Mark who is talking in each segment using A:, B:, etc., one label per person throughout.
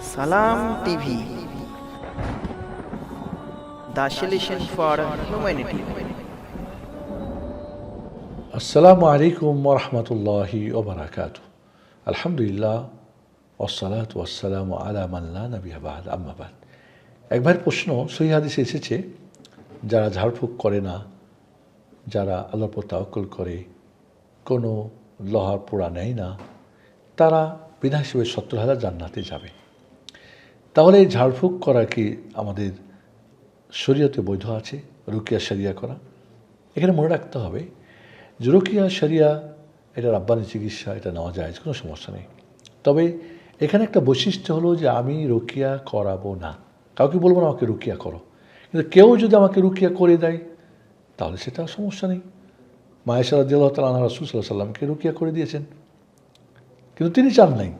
A: সালাম TV. The for humanity.
B: আসসালামু আলাইকুম ওরহমতুল্লাহি ওবরাকাত আলহামদুলিল্লাহ ওসালাত ওয়াসালাম আলা মাল্লা নবী আবাদ আম্মাবাদ একবার প্রশ্ন, সহি হাদিসে এসেছে, যারা ঝাড়ফুঁক করে না, যারা আল্লাহর পর তাওয়াক্কুল করে, কোনো লোহার পোড়া নেয় না, তারা বিনা হিসেবে সত্তর হাজার জান্নাতে যাবে। তাহলে এই ঝাড়ফুঁক করা কি আমাদের শরীয়তে বৈধ আছে? রুকিয়া সারিয়া করা? এখানে মনে রাখতে হবে যে রুকিয়া সারিয়া এটা রাব্বানি চিকিৎসা, এটা নেওয়া যায়, কোনো সমস্যা নেই। তবে এখানে একটা বৈশিষ্ট্য হলো যে আমি রুকিয়া করাবো না। কাউকে বলব না আমাকে রুকিয়া করো। কিন্তু কেউ যদি আমাকে রুকিয়া করে দেয়, তাহলে সেটা সমস্যা নেই। মায়েশা রাজিয়াল্লাহ তালা রাসুল সাল্লাহ সাল্লামকে রুকিয়া করে দিয়েছেন। কিন্তু তিনি চান নাই।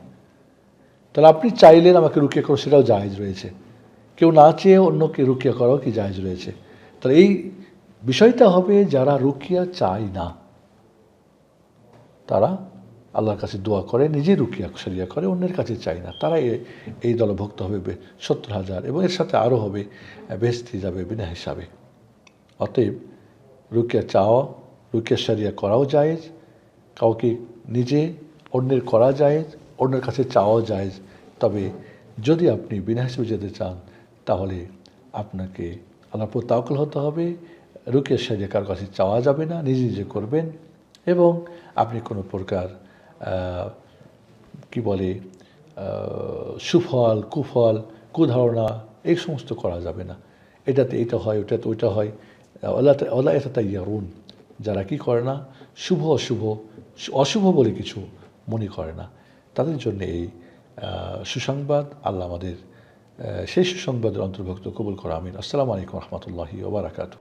B: তাহলে আপনি চাইলেন আমাকে রুকিয়া করো, সেটাও জায়েজ রয়েছে। কেউ না চেয়ে অন্যকে রুকিয়া করাও কি জায়েজ রয়েছে? তাহলে এই বিষয়টা হবে যারা রুকিয়া চায় না, তারা আল্লাহর কাছে দোয়া করে নিজেই রুকিয়া সারিয়া করে, অন্যের কাছে চায় না। তারা এই দলভুক্ত হবে সত্তর হাজার, এবং এর সাথে আরও হবে বেস্তি যাবে, বিনা হিসাবে। অতএব রুকিয়া চাওয়া, রুকিয়া সারিয়া করাও জায়েজ, কাউকে নিজে অন্যের করা জায়েজ অন্যের কাছে চাওয়াও যায়, তবে যদি আপনি বিনা হিসেবে যেতে চান, তাহলে আপনাকে আল্লাহ পর তাওকল হতে হবে। রুকিয়া সারিয়া কার কাছে চাওয়া যাবে না, নিজে নিজে করবেন এবং আপনি কোনো প্রকার কি বলে সুফল, কুফল, কুধারণা, এই সমস্ত করা যাবে না। এটাতে এটা হয়, ওটাতে ওইটা হয়। ওলা ওলা এটা তাই ইয়ারুন যারা কি করে না, শুভ অশুভ অশুভ বলে কিছু মনে করে না। তাদের জন্য এই সুসংবাদ আল্লাহ আমাদের সেই সুসংবাদের অন্তর্ভুক্ত কবুল করা, আমিন। আসসালামু আলাইকুম রহমতুল্লাহি ওবরাকাতু